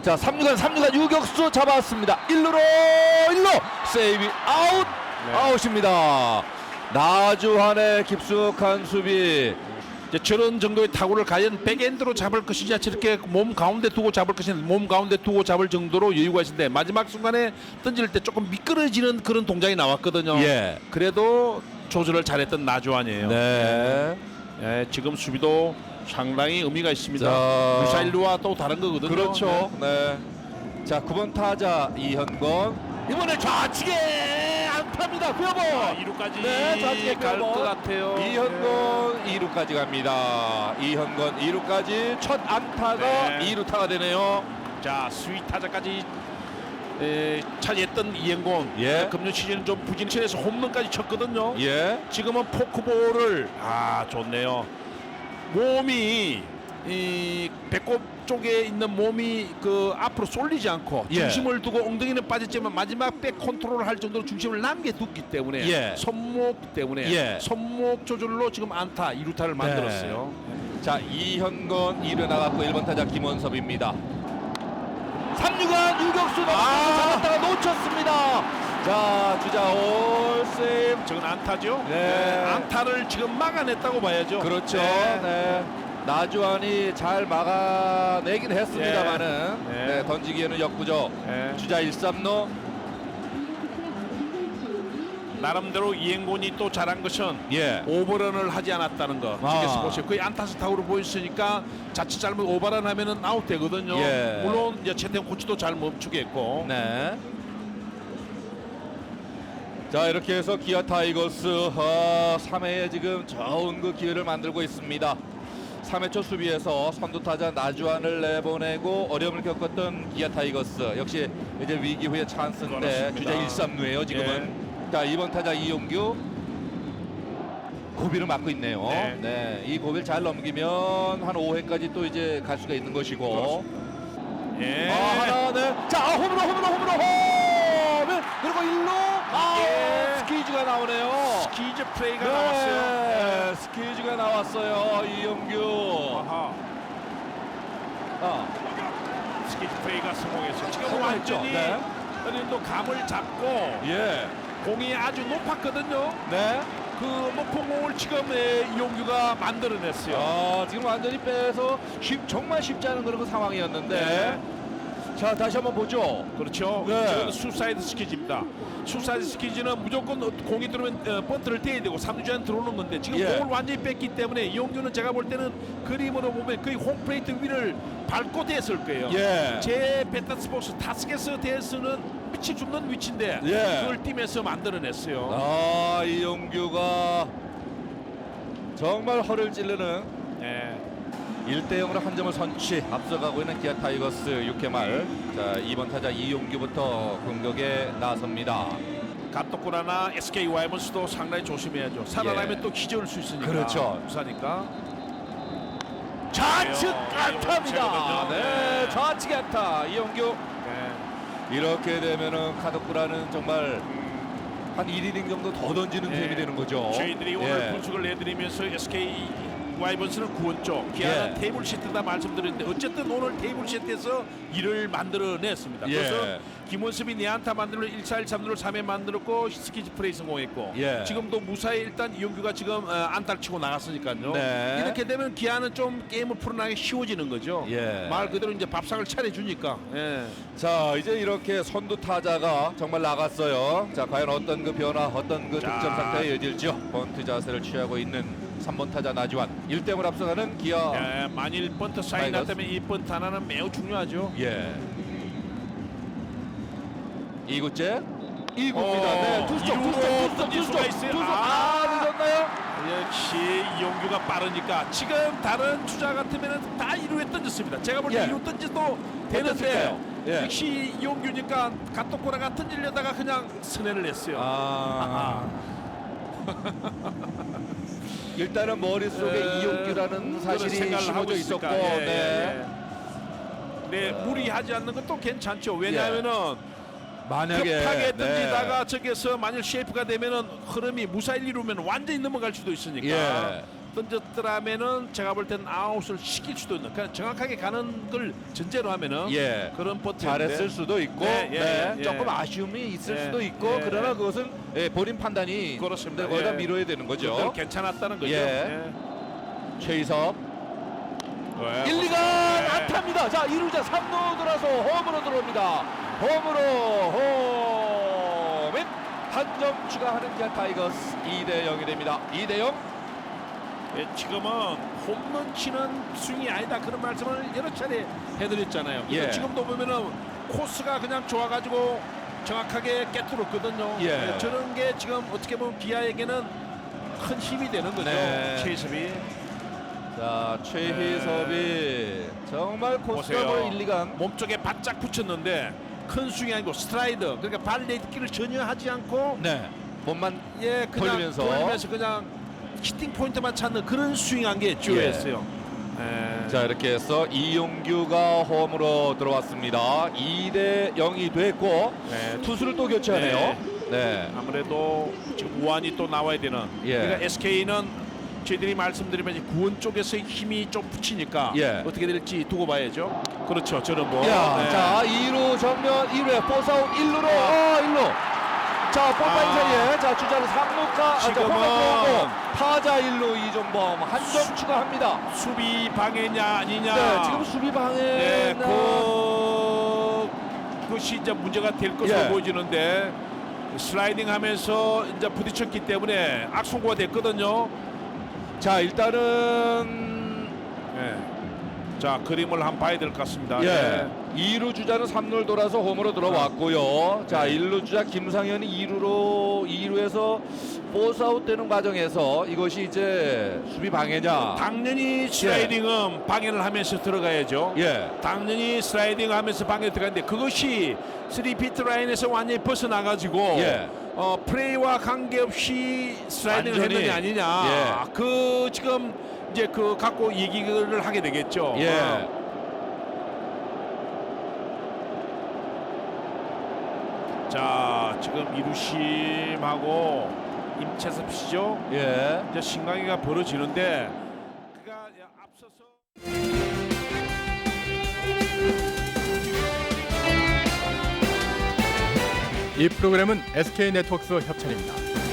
자 3루간 3루간 유격수 잡았습니다 1루로 1루 세이비 아웃 네. 아웃입니다 나주환의 깊숙한 수비 이제 저런 정도의 타구를 과연 백엔드로 잡을 것이냐 저렇게 몸 가운데 두고 잡을 것이냐 몸 가운데 두고 잡을 정도로 여유가 있는데 마지막 순간에 던질 때 조금 미끄러지는 그런 동작이 나왔거든요. 예. 그래도 조절을 잘했던 나주환이에요. 네. 예, 지금 수비도 상당히 의미가 있습니다. 자. 미사일과 또 다른 거거든요. 그렇죠 네. 자 9번 타자 이현건 이번에 좌측에 안타입니다 구여보 아, 2루까지 네, 좌측에 갈뼈것 같아요. 이현건 2루까지 갑니다 이현건 2루까지 첫 안타가 네. 2루타가 되네요 예. 자 스윗 타자까지 에, 차지했던 이행곤. 예. 금년 시즌 좀 부진치에서 홈런까지 쳤거든요. 예 지금은 포크볼을 아 좋네요. 몸이 이 배꼽 쪽에 있는 몸이 그 앞으로 쏠리지 않고 예. 중심을 두고 엉덩이는 빠졌지만 마지막 백 컨트롤을 할 정도로 중심을 남겨뒀기 때문에 예. 손목 때문에 예. 손목 조절로 지금 안타 이루타를 만들었어요. 자 이현건 2루 나갔고 1번 타자 김원섭입니다 3루간 유격수 아. 잡았다가 놓쳤습니다 자 주자 올 세이브 저건 안타죠. 네. 안타를 지금 막아냈다고 봐야죠. 그렇죠 네. 네. 나주환이 잘 막아내긴 했습니다만은 네. 네, 던지기에는 역부족 네. 주자 1, 3루 나름대로 이행곤이 또 잘한 것은 예. 오버런을 하지 않았다는 거. 아. 지금 스포츠 거의 안타스타구로 보였으니까 자칫 잘못 오버런 하면은 아웃 되거든요. 예. 물론 이제 채태형 코치도 잘 멈추겠고. 네. 자 이렇게 해서 기아 타이거스 어, 3회에 지금 좋은 그 기회를 만들고 있습니다. 3회 초 수비에서 선두 타자 나주환을 내보내고 어려움을 겪었던 기아 타이거스 역시 이제 위기 후에 찬스인데 그렇습니다. 주자 1, 3루예요 지금은. 자 2번 타자 이용규 고비를 맞고 있네요. 네. 네. 이 고비를 잘 넘기면 한 5회까지 또 이제 갈 수가 있는 것이고. 예. 아, 하나, 네. 자, 아, 홈으로, 홈으로, 홈으로, 홈! 그리고 일로 아, 예. 스키즈가 나오네요. 스키즈 플레이가 네, 나왔어요. 스키즈가 나왔어요. 이영규. 아하. 아, 스키즈 플레이가 성공했어요. 지금 성공했죠. 완전히 네. 현인도 감을 잡고 예. 공이 아주 높았거든요. 네. 그 높은 공을 지금 예, 이용규가 만들어냈어요. 아, 지금 완전히 빼서 쉽, 정말 쉽지 않은 그런 그 상황이었는데. 자, 다시 한번 보죠. 그렇죠. 네. 수사이드 스키즈입니다. 수사이드 스키즈는 무조건 어, 공이 들어오면 어, 번트를 떼야 되고 삼루자는 들어오는 건데 지금 예. 공을 완전히 뺐기 때문에 이용규는 제가 볼 때는 그림으로 보면 거의 홈플레이트 위를 밟고 됐을 거예요. 예. 제 베타스포츠 타스게스 대수는 미치 죽는 위치인데 예. 그걸 뛰면서 만들어냈어요. 아, 이용규가 정말 허를 찌르는 예. 1대 0으로 한 점을 선취 앞서가고 있는 기아 타이거스 6회 말. 자, 2번 타자 이용규부터 공격에 나섭니다. 가토쿠라나 SK 와이번스도 상당히 조심해야죠. 살아나면 예. 또 기절할 수 있으니까. 그렇죠. 부사니까. 좌측 예, 안타입니다. 예, 네, 좌측 안타. 이용규. 네. 이렇게 되면은 카도쿠라는 정말 한 1이닝 정도 더 던지는 예. 셈이 되는 거죠. 저희들이 오늘 예. 분석을 내드리면서 SK 와이번스는 구원 쪽, 기아는 예. 테이블 시트다 말씀드렸는데 어쨌든 오늘 테이블 시트에서 일을 만들어냈습니다. 예. 그래서 김원섭이 내안타 만들고 1사 1 3루를 3회 만들었고 스키즈 플레이 성공했고 예. 지금도 무사히 일단 이용규가 지금 어, 안타를 치고 나갔으니까요. 네. 이렇게 되면 기아는 좀 게임을 풀어나기 쉬워지는 거죠. 예. 말 그대로 이제 밥상을 차려주니까. 예. 자, 이제 이렇게 선두 타자가 정말 나갔어요. 자, 과연 어떤 그 변화, 어떤 그 자. 득점 상태에 이어질지요. 번트 자세를 취하고 있는 3번 타자 나주환. 1대0을 앞서가는 기아. 예, 만일 번트 사인 타이거스. 났다면 이 번트 하나는 매우 중요하죠. 예. 2구째. 2구입니다. 어, 네, 투스톱, 이루고 투스톱, 투스톱, 투스톱, 수가 있어요. 투스톱. 아. 아, 늦었나요? 역시 이용규가 빠르니까 지금 다른 주자 같으면 다 1루에 던졌습니다. 제가 볼 때 예. 1루 던져도 되는데? 예. 역시 이용규니까 가토코라가 던지려다가 그냥 스내를 냈어요. 아. 일단은 머릿속에 에, 이용규라는 사실이 생각을 하고 심어져 있었고 예, 네. 예. 네, 무리하지 않는 것도 괜찮죠. 왜냐하면은 만약에 급하게 네. 던지다가 저기서 만일 쉐이프가 되면은 흐름이 무사일 이루면 완전히 넘어갈 수도 있으니까. 예. 던졌더라면은 제가 볼 때는 아웃을 시킬 수도 있는 그냥 정확하게 가는 걸 전제로 하면은 예. 그런 버튼 잘했을 수도 있고 네, 예, 네, 예. 조금 아쉬움이 있을 예, 수도 있고 예, 그러나 예. 그것은 예, 본인 판단이 그렇습니다. 네, 거기다 예. 미뤄야 되는 거죠. 괜찮았다는 거죠. 예. 최희섭 예. 1, 2간 네. 안타입니다. 자 2루자 3루 돌아서 홈으로 들어옵니다. 홈으로 홈인 한점 추가하는 기아 타이거스 2대 0이 됩니다. 2대 0. 예, 지금은 홈런 치는 스윙이 아니다 그런 말씀을 여러 차례 해드렸잖아요. 예. 지금도 보면은 코스가 그냥 좋아가지고 정확하게 깨뚫었거든요. 예. 저런 게 지금 어떻게 보면 기아에게는 큰 힘이 되는 거죠. 네. 최희섭이. 자 최희섭이 정말 코스가 보세요. 뭐 1, 2간 몸쪽에 바짝 붙였는데 큰 스윙이 아니고 스트라이더 그러니까 발 내딛기를 전혀 하지 않고 네 몸만 예 그냥 돌리면서. 돌리면서 그냥 히팅 포인트만 찾는 그런 스윙한 게 주요했어요. 예. 자 이렇게 해서 이용규가 홈으로 들어왔습니다. 2대 0이 됐고 네, 투수를 또 교체하네요. 네. 아무래도 지금 우한이 또 나와야 되는. 예. 그러니까 SK는 저희들이 말씀드리면 이제 구원 쪽에서의 힘이 좀 붙이니까 예. 어떻게 될지 두고 봐야죠. 그렇죠. 저는 뭐. 야, 네. 자 2루 정면 1루에 포스아웃 1루로 어 1루. 자 볼파인 아. 사이에 자 주자는 3루카 아, 자, 지금은- 들어오고 타자 1루 이종범 한 점 추가합니다. 수비 방해냐 아니냐. 네, 지금 수비 방해. 네, 그 그것이 이제 문제가 될 것으로 예. 보여지는데 슬라이딩 하면서 이제 부딪혔기 때문에 악송구가 됐거든요. 자 일단은 예. 자 그림을 한번 봐야 될 것 같습니다. 예. 2루 주자는 3루를 돌아서 홈으로 들어왔고요. 자, 1루 주자 김상현이 2루로 2루에서 포스아웃 되는 과정에서 이것이 이제 수비 방해냐? 당연히 슬라이딩은 방해를 하면서 들어가야죠. 예. 당연히 슬라이딩 하면서 방에 들어가는데 그것이 3피트 라인에서 완전히 벗어나가지고 예. 어, 플레이와 관계없이 슬라이딩을 완전히. 했느냐 아니냐 예. 그 지금 이제 그 갖고 얘기를 하게 되겠죠. 예. 어. 자 지금 이루심하고 임채섭 씨죠. 예. 이제 신강이가 벌어지는데 그가 앞서서 이 프로그램은 SK 네트워크스 협찬입니다.